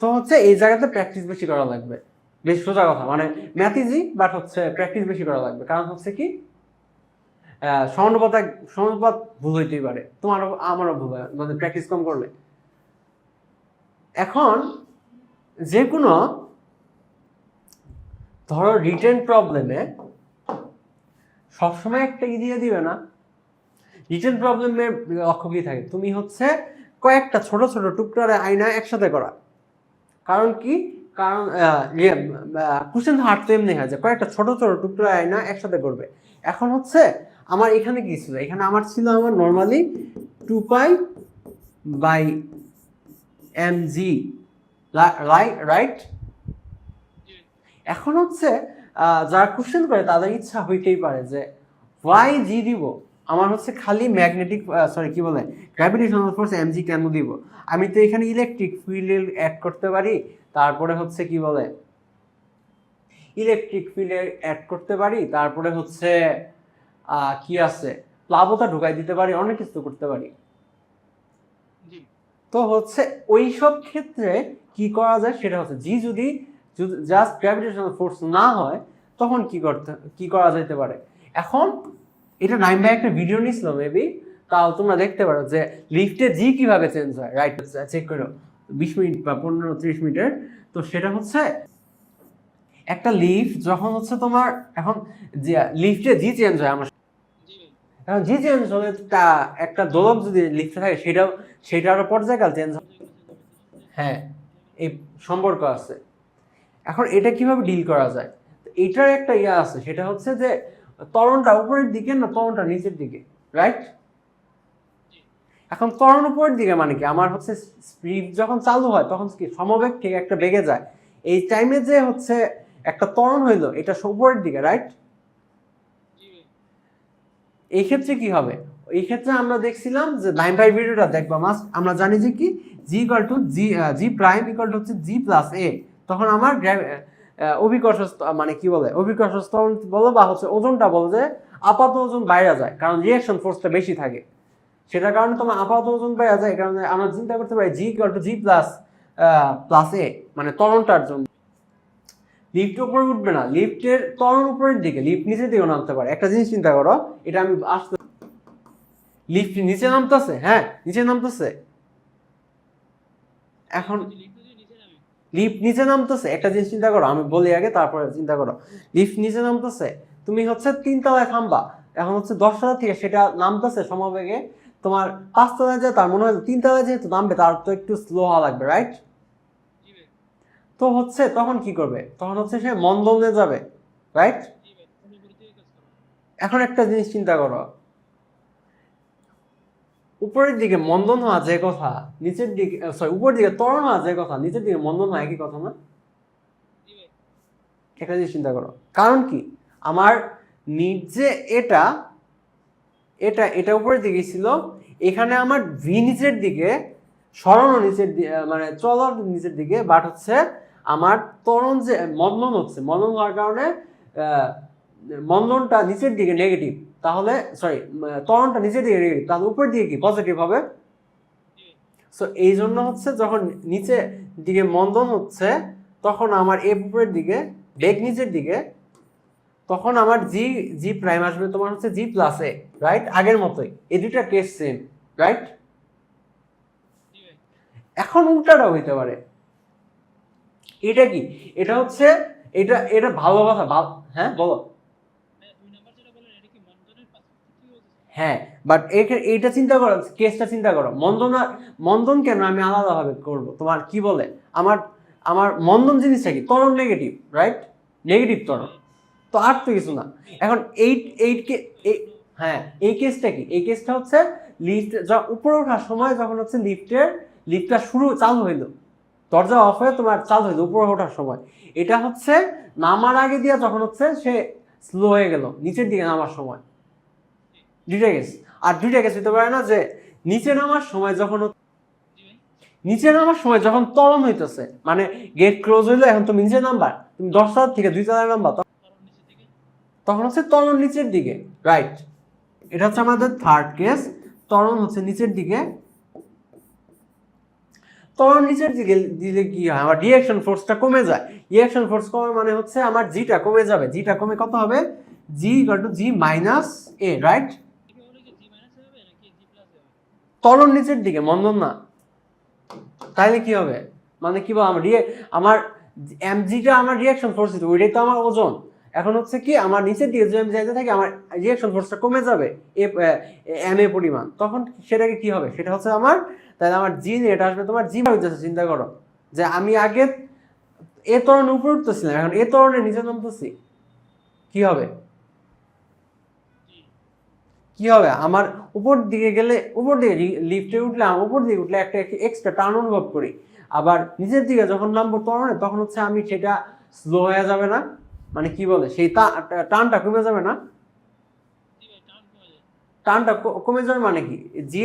তো হচ্ছে এই জায়গাতে প্র্যাকটিস বেশি করা লাগবে। বেশ সোজা কথা মানে ম্যাথ ইজি বাট হচ্ছে প্র্যাকটিস বেশি করা লাগবে। কারণ হচ্ছে কি ভুল হইতেই পারে। আমারও ভুল হয় মানে প্র্যাকটিস কম করলে। এখন যে কোনো ধরো রিটেন প্রবলেমে সবসময় একটা ই দিয়ে দিবে না। রিটেন প্রবলেমের লক্ষ্য কি থাকে? তুমি হচ্ছে কয়েকটা ছোট ছোট টুকরারে আয়না একসাথে করা। কারণ কি? কারণ কোশ্চেন হার্ট তো এমনি হয় যে কয়েকটা ছোট ছোট টুকরা আয়না একসাথে করবে। এখন হচ্ছে আমার এখানে কি ছিল? এখানে আমার ছিল আমার normally two pi by M G right এখন হচ্ছে যারা কোশ্চেন করে তাদের ইচ্ছা হইতেই পারে যে ওয়াই জি দিব। আমার হচ্ছে খালি ম্যাগনেটিক সরি কি বলে? গ্র্যাভিটেশনাল ফোর্স এম জি কেন দিব? আমি তো এখানে ইলেকট্রিক ফিল্ড অ্যাড করতে পারি তারপরে হচ্ছে কি বলে? ইলেকট্রিক ফিল্ড অ্যাড করতে পারি তারপরে হচ্ছে কি আছে? প্লাবতা ঢুকাই দিতে পারি অনেক কিছু করতে পারি। তো হচ্ছে ওই সব ক্ষেত্রে কি করা যায় সেটা হচ্ছে জি যদি জাস্ট গ্র্যাভিটেশনাল ফোর্স না হয় তখন কি করতে কি করা যেতে পারে? এখন এটা নাইম ভাই একটা ভিডিও নিছিল মেবি তাও তোমরা দেখতে পারো যে লিফটে জি কীভাবে চেঞ্জ হয়। রাইট চেক করো। বিশ মিনিট বা পনেরো ত্রিশ মিনিটের। তো সেটা হচ্ছে একটা লিফট যখন হচ্ছে তোমার এখন যে লিফটে জি চেঞ্জ হয় আমার এখন জি চেঞ্জ হলে তা একটা দোলক যদি লিফটে থাকে সেটাও সেটারও পর্যায়কাল চেঞ্জ হ্যাঁ। এই সম্পর্ক আছে। এখন এটা কীভাবে ডিল করা যায়? এটার একটা ইয়ে আছে সেটা হচ্ছে যে ত্বরণটা উপরের দিকে না তরণটা নিচের দিকে রাইট এখন তরণ উপরের দিকে মানে কি? আমার হচ্ছে স্পিড যখন চালু হয়, তখন কি সমবেগ থেকে একটা বেগে যায়। এই টাইমে যে হচ্ছে একটা তরণ হইল, এটা উপরের দিকে রাইট এই ক্ষেত্রে কি হবে? এই ক্ষেত্রে আমরা দেখছিলাম যে নাইন বাই ভিডিওটা দেখবা মাস্ট আমরা জানি যে কি? G equal to G G prime equal to হচ্ছে জি প্লাস এ তখন আমার অভিকর্ষ মানে কি বলে অভিকর্ষ বলো বা হচ্ছে ওজনটা বলো যে আপাত ওজন বাইরে যায়, কারণ রিয়াকশন ফোর্সটা বেশি থাকে। সেটার কারণে তোমার আপাত ওজন বাইরে যায়, কারণে আমরা চিন্তা করতে পারি G equal to G plus plus A মানে ত্বরণটার জন্য। লিফট উপরে উঠবে না লিফটের ত্বরণ উপরের দিকে লিফট নিচের দিকে নামতে পারে। একটা জিনিস চিন্তা করো, এটা আমি আসতে লিফট নিচে নামতেছে হ্যাঁ নিচে নামতেছে। এখন নিচে লিফট নিচে নামতেছে একটা জিনিস চিন্তা করো আমি বলি আগে তারপরে চিন্তা করো। লিফট নিচে নামতেছে তুমি হচ্ছে তিনতলায় থামবা এখন হচ্ছে দশতলা থেকে সেটা নামতেছে সমবেগে তোমার পাঁচতলায় যে তার মনে হয় তিনতলায় যেহেতু নামবে তার তো একটু স্লো হওয়া লাগবে রাইট তো হচ্ছে তখন কি করবে? তখন হচ্ছে সে মন্দনে যাবে রাইট এখন একটা জিনিস চিন্তা করো উপরের দিকে মন্দন হওয়া যে কথা নিচের দিকে সরি উপরের দিকে তরণ হওয়া যে কথা নিচের দিকে মন্দন হওয়া একই কথা না? একটা জিনিস চিন্তা করো। কারণ কি? আমার নিচে এটা এটা এটা উপরের দিকে ছিল এখানে আমার ভি নিচের দিকে সরানো নিচের দি- আহ, মানে চলার নিচের দিকে বাট হচ্ছে আমার তরণ যে মন্দন হচ্ছে মন্দন হওয়ার কারণে মন্দনটা নিচের দিকে নেগেটিভ তাহলে সরি ত্বরণটা নিচের দিকে নেগেটিভ তাহলে উপরের দিকে কি? পজিটিভ হবে? সো এই জন্য হচ্ছে যখন নিচে দিকে মন্দন হচ্ছে, তখন আমার এ উপরের দিকে বেগ নিচের দিকে, তখন আমার জি জি প্রাইম আসবে, তোমার হচ্ছে জি প্লাস এ রাইট আগের মতোই। এই দুইটা কেস সেম রাইট এখন উল্টাটাও হইতে পারে। এটা কি? এটা হচ্ছে, এটা এটা ভালো কথা হ্যাঁ বলো ভাই, দুই নাম্বার যেটা বলেন এটা কি মন্ডলের পাশে কি বলতেছে হ্যাঁ বাট এইটা চিন্তা করো কেসটা চিন্তা করো। মন্দন মন্দন কেন আমি আলাদাভাবে করব? তোমার কি বলে? আমার আমার মন্দন জিনিসটা কি? তরণ নেগেটিভ রাইট নেগেটিভ তরণ তো আর তো কিছু না। এখন এইট এইট কে হ্যাঁ এই কেসটা কি? এই কেসটা হচ্ছে লিফট উপরে ওঠার সময় যখন হচ্ছে লিফটের লিফটটা শুরু, চালু হইল। দরজা অফ হয়ে তোমার চালু হইল, উপরে ওঠার সময়। এটা হচ্ছে নামার আগে দিয়া যখন হচ্ছে সে স্লো হয়ে গেল, নিচের দিকে নামার সময়। দুইটা কেস আর দুইটা কেস হইতে পারে না যে নিচে নামার সময় যখন নিচে নামার সময় যখন তরণ হইতেছে মানে গেট ক্লোজ হইল এখন তুমি নিচে নামবা, তুমি দশ তলা থেকে দুই তলায় নামবা, তখন- হচ্ছে ত্বরণ নিচের দিকে রাইট এটা হচ্ছে আমাদের থার্ড কেস ত্বরণ হচ্ছে নিচের দিকে। তখন নিচের দিকে দিলে কি হয়? আমার রিয়াকশন ফোর্সটা কমে যায়। রিয়াকশন ফোর্স কমে মানে হচ্ছে আমার জিটা কমে যাবে। জিটা কমে কত হবে? G equal to G minus A right এটা হলো কি জি মাইনাস হবে নাকি জি প্লাস তরল নিচের দিকে, মন্দন না। তাইলে কি হবে? মানে কি আমার রিয়ে আমার এমজিটা আমার রিয়াকশন ফোর্স ওইটাই তো আমার ওজন। এখন হচ্ছে কি, আমার নিচের দিকে যদি আমি যাইতে থাকি, আমার রিয়াকশন ফোর্সটা কমে যাবে এম এ পরিমাণ। তখন সেটাকে কি হবে? সেটা হচ্ছে আমার তাহলে আমার জি নিয়ে এটা আসবে তোমার জি হয়ে যাচ্ছে, চিন্তা করো। যে আমি আগে এ তরণে উপরে উঠতেছিলাম, এখন এ তরণে নিচে নামতেছি। কি হবে? কি হবে? আমার উপর দিকে গেলে, উপর দিকে লিফটে উঠলে উপর দিকে উঠলে একটা এক্সট্রা টান অনুভব করি। আবার নিচের দিকে যখন নামবো তরণে তখন হচ্ছে আমি সেটা স্লো হয়ে যাবে না। মানে কি বলে? সেই টানটা কমে যাবে না? টানটা কমে যাবে মানে কি? যে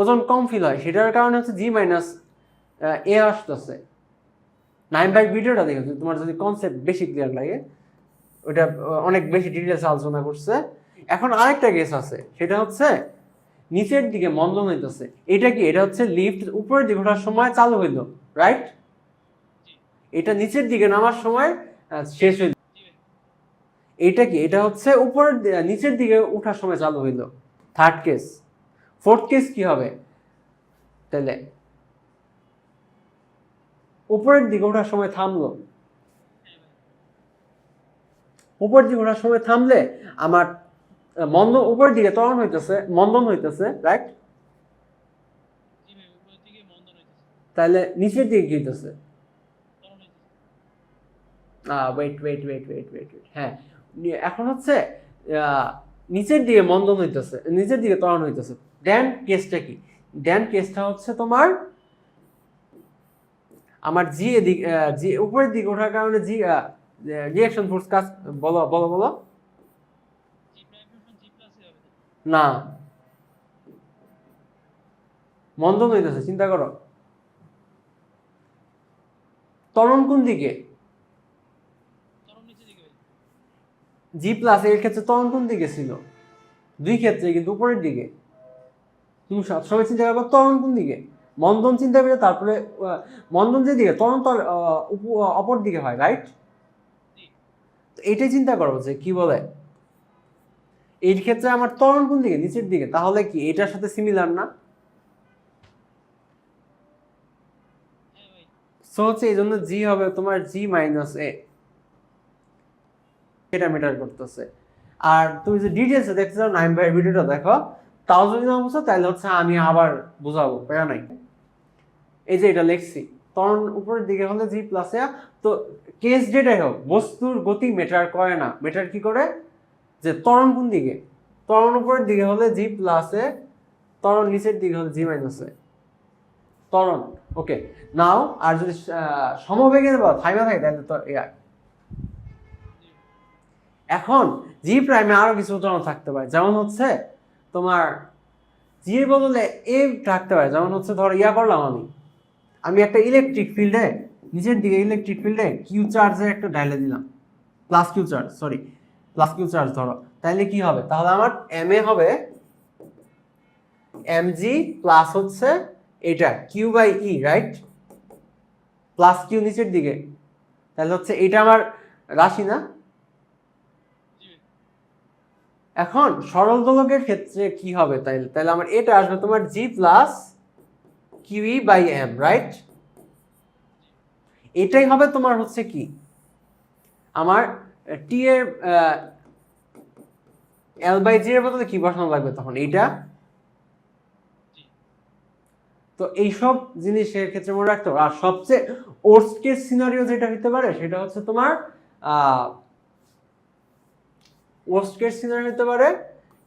ওজন কম ফিল হয়, সেটার কারণে হচ্ছে জি মাইনাস এ আসতেছে। নাইন বাই ভিডিওটা দেখো যদি তোমার যদি কনসেপ্ট বেশি ক্লিয়ার লাগে, ওটা অনেক বেশি ডিটেলস আলোচনা করছে। এখন আরেকটা কেস আছে, সেটা হচ্ছে নিচের দিকে মন্দন হইতেছে। এটা কি? এটা হচ্ছে লিফট উপরের দিকে ওঠার সময় চালু হইল রাইট এটা নিচের দিকে নামার সময় শেষ হইল। এটা কি? এটা হচ্ছে উপরের নিচের দিকে ওঠার সময় চালু হইল। থার্ড কেস ফোর্থ কেস কি হবে? তাহলে উপরের দিকে ওঠার সময় থামলো। উপরের দিকে ওঠার সময় থামলে আমার আহ, মন্দন উপরের দিকে ত্বরণ হইতেছে মন্দন হইতেছে রাইট তাহলে নিচের দিকে কি হইতেছে? Wait wait wait wait wait হ্যাঁ এখন হচ্ছে নিচের দিকে মন্দন হইতেছে নিচের দিকে ত্বরণ হইতেছে। ড্যান কেসটা কি? ড্যান কেসটা হচ্ছে তোমার আমার জি এদিক জি উপরের দিকে ওঠার কারণে জি রিয়াকশন ফোর্স কাজ বলো বলো বলো G prime function G plus হবে না। মন্দন হইতেছে চিন্তা করো। তরণ কোন দিকে? জি প্লাস এর ক্ষেত্রে তরণ কোন দিকে ছিল? দুই ক্ষেত্রে কিন্তু উপরের দিকে। তুমি সবসময় চিন্তা করবে তরণ কোন দিকে? মন্দন চিন্তা করে তারপরে মন্দন যে দিকে তরণ তো আহ, উপ- অপর দিকে হয় রাইট এইটাই চিন্তা করো যে কি বলে? এই ক্ষেত্রে আমার ত্বরণ কোন দিকে? নিচের দিকে। তাহলে কি এটার সাথে সিমিলার না? সো হচ্ছে এই জন্য জি হবে তোমার জি মাইনাস এ এটা মেটার করতেছে। আর তুমি যে ডিটেলসে দেখতে চাও নাইন ভাই ভিডিওটা দেখো, তাও যদি না বুঝো, তাহলে হচ্ছে আমি আবার বুঝাবো, প্যারা নাই। এই যে এটা লিখছি তখন উপরের দিকে হলে জি প্লাস তো কেস যেটাই হোক, বস্তুর গতি মেটার করে না। মেটার কি করে? যে ত্বরণ কোন দিকে? ত্বরণ উপরের দিকে হলে জি প্লাস এ, ত্বরণ নিচের দিকে হলে জি মাইনাস এ। ত্বরণ ওকে নাও আর যদি সমবেগে থাইমা থাকে, তাহলে তো এখন জি প্রাইমে আরও কিছু উদাহরণ থাকতে পারে। যেমন হচ্ছে তোমার জি এর বদলে এ থাকতে পারে। যেমন হচ্ছে ধরো, ইয়া করলাম আমি। আমি একটা ইলেকট্রিক ফিল্ডে নিচের দিকে ইলেকট্রিক ফিল্ডে কিউ চার্জের একটা ডাইলে দিলাম। Plus Q charge sorry plus Q charge ধরো। তাহলে কি হবে? তাহলে আমার এম এ হবে এম জি প্লাস হচ্ছে এটা Q by E right plus Q নিচের দিকে। তাহলে হচ্ছে এটা আমার রাশি না? এখন সরল দোলকের ক্ষেত্রে কি হবে তাইলে? তাহলে আমার এটা আসবে তোমার G plus Q E by M right এটাই হবে তোমার হচ্ছে কি? আমার টি এর এল বাই জি এর বদলে কি বসানো লাগবে তখন এইটা? তো এইসব জিনিসের ক্ষেত্রে মনে রাখতে হবে। আর সবচেয়ে ওর্স্ট কেস সিনারিও যেটা হতে পারে সেটা হচ্ছে তোমার ওর্স্ট কেস সিনারিও হতে পারে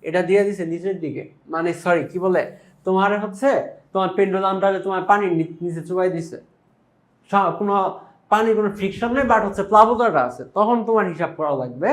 এটা দিয়ে দিছে নিচের দিকে। মানে সরি কি বলে? তোমার হচ্ছে তোমার পেন্ডুলামটা তোমার পানির নিচে চুবাই দিছে। কোনো পানি কোনো ফ্রিকশন নেই বাট হচ্ছে প্লাবতাটা আছে তখন তোমার হিসাব করা লাগবে